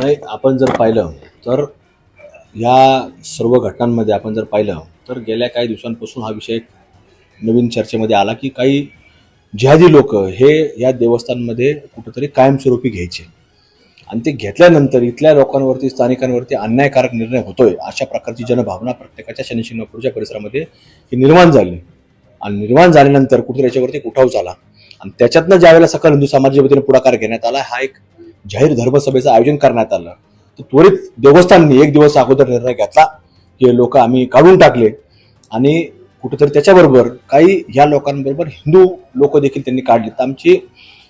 नाही आपण जर पाहिलं तर या सर्व घटनांमध्ये आपण जर पाहिलं तर गेल्या काही दिवसांपासून हा विषय नवीन चर्चेमध्ये आला की काही जिहादी लोक हे या देवस्थानमध्ये कुठंतरी कायमस्वरूपी घ्यायचे. आणि ते घेतल्यानंतर इथल्या लोकांवरती स्थानिकांवरती अन्यायकारक निर्णय होतोय अशा प्रकारची जनभावना प्रत्येकाच्या शनिशिंगणापूरच्या परिसरामध्ये ही निर्माण झाली. आणि निर्माण झाल्यानंतर कुठेतरी याच्यावरती उठाव झाला. आणि त्याच्यातनं ज्यावेळेला सकल हिंदू समाजाच्या वतीने पुढाकार घेण्यात आला हा एक जाहीर धर्मसभेचं आयोजन करण्यात आलं. तर त्वरित देवस्थाननी एक दिवस अगोदर निर्णय घेतला. की लोक आम्ही काढून टाकले. आणि कुठेतरी त्याच्याबरोबर काही ह्या लोकांबरोबर हिंदू लोक देखील त्यांनी काढले तर आमची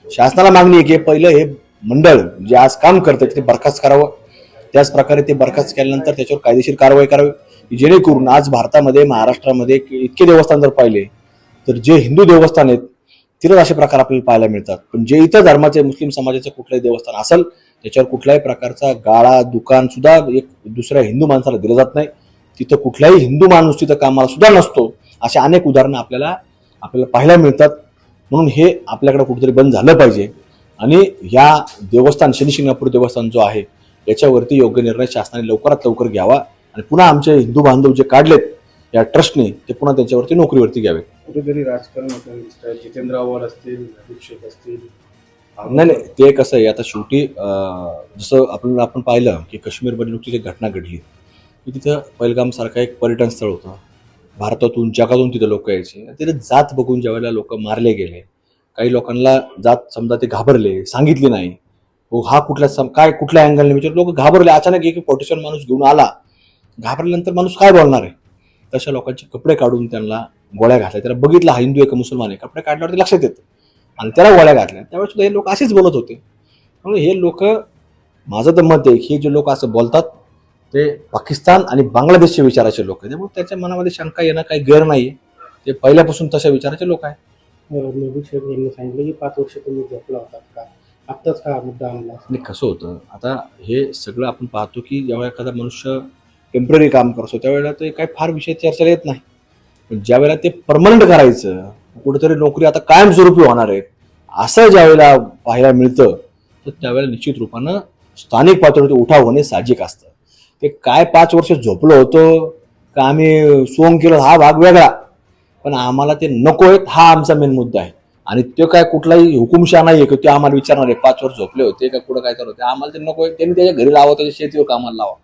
शासनाला मागणी आहे की पहिलं हे मंडळ जे आज काम करतं ते बरखास्त करावं. त्याच प्रकारे ते बरखास्त केल्यानंतर त्याच्यावर कायदेशीर कारवाई करावी. जेणेकरून आज भारतामध्ये महाराष्ट्रामध्ये इतके देवस्थान जर पाहिले तर जे हिंदू देवस्थान आहेत तिथंच असे प्रकार आपल्याला पाहायला मिळतात. पण जे इतर धर्माचे मुस्लिम समाजाचं कुठलंही देवस्थान असेल त्याच्यावर कुठल्याही प्रकारचा गाळा दुकान सुद्धा एक दुसऱ्या हिंदू माणसाला दिलं जात नाही. तिथं कुठलाही हिंदू माणूस तिथं कामाला सुद्धा नसतो. अशा अनेक उदाहरणं आपल्याला आपल्याला पाहायला मिळतात. म्हणून हे आपल्याकडे कुठेतरी बंद झालं पाहिजे. आणि या देवस्थान शनी शिंगणापूर देवस्थान जो आहे याच्यावरती योग्य निर्णय शासनाने लवकरात लवकर घ्यावा. आणि पुन्हा आमचे हिंदू बांधव जे काढलेत या ट्रस्टने ते पुन्हा त्यांच्यावरती नोकरीवरती घ्यावे कुठेतरी राजकारण होताना दिसतंय. जितेंद्र आव्हाड असतील नजीब शेख असतील. नाही नाही ते कसं आहे आता शेवटी अं, जसं आपण आपण पाहिलं की काश्मीरमध्ये नुकतीच एक घटना घडली. की तिथं पहिलगाम सारखं एक पर्यटन स्थळ होतं. भारतातून जगातून तिथं लोक यायचे. आणि तिथे जात बघून ज्यावेळेला लोक मारले गेले काही लोकांना जात समजा ते घाबरले सांगितली नाही. हो हा कुठल्या सम काय कुठल्या अँगलने विचार लोक घाबरले. अचानक एक पोटेशन माणूस घेऊन आला. घाबरल्यानंतर माणूस काय बोलणार आहे? तशा लोकांचे कपडे काढून त्यांना गोळ्या घातल्या. त्याला बघितलं हा हिंदू आहे का मुसलमान आहे? कपडे काढल्यावरती लक्षात येतं. आणि त्याला गोळ्या घातल्या. त्यावेळेस सुद्धा हे लोक असेच बोलत होते. म्हणून हे लोक माझं तर मत आहे की हे जे लोक असं बोलतात ते पाकिस्तान आणि बांगलादेशचे विचाराचे लोक आहेत. त्यामुळे त्याच्या मनामध्ये शंका येणं काही गैर नाही ते पहिल्यापासून तशा विचाराचे लोक आहेत. शेख यांनी सांगितलं की पाच वर्ष तुम्ही झोपला होतात का? आत्ताच का हा मुद्दा आणला? आणि कसं होतं? आता हे सगळं आपण पाहतो की जेव्हा एखादा मनुष्य टेंपररी काम करतो त्यावेळेला ते काही फार विषय चर्चेला येत नाही. पण ज्यावेळेला ते परमनंट करायचं कुठेतरी नोकरी आता कायमस्वरूपी होणार आहे असं ज्यावेळेला पाहायला मिळतं तर त्यावेळेला निश्चित रूपानं स्थानिक पातळीवरती उठाव होणे साहजिक असतं. ते काय पाच वर्ष झोपलो होतो का आम्ही सोंग केलं हा भाग वेगळा पण आम्हाला ते नको आहेत हा आमचा मेन मुद्दा आहे. आणि तो काय कुठलाही हुकुमशा नाही आहे की ते आम्हाला विचारणार आहे पाच वर्ष झोपले होते का कुठं काय करत होते आम्हाला ते नको आहे त्यांनी त्याच्या घरी लावा त्याच्या शेतीवर कामाला लावा.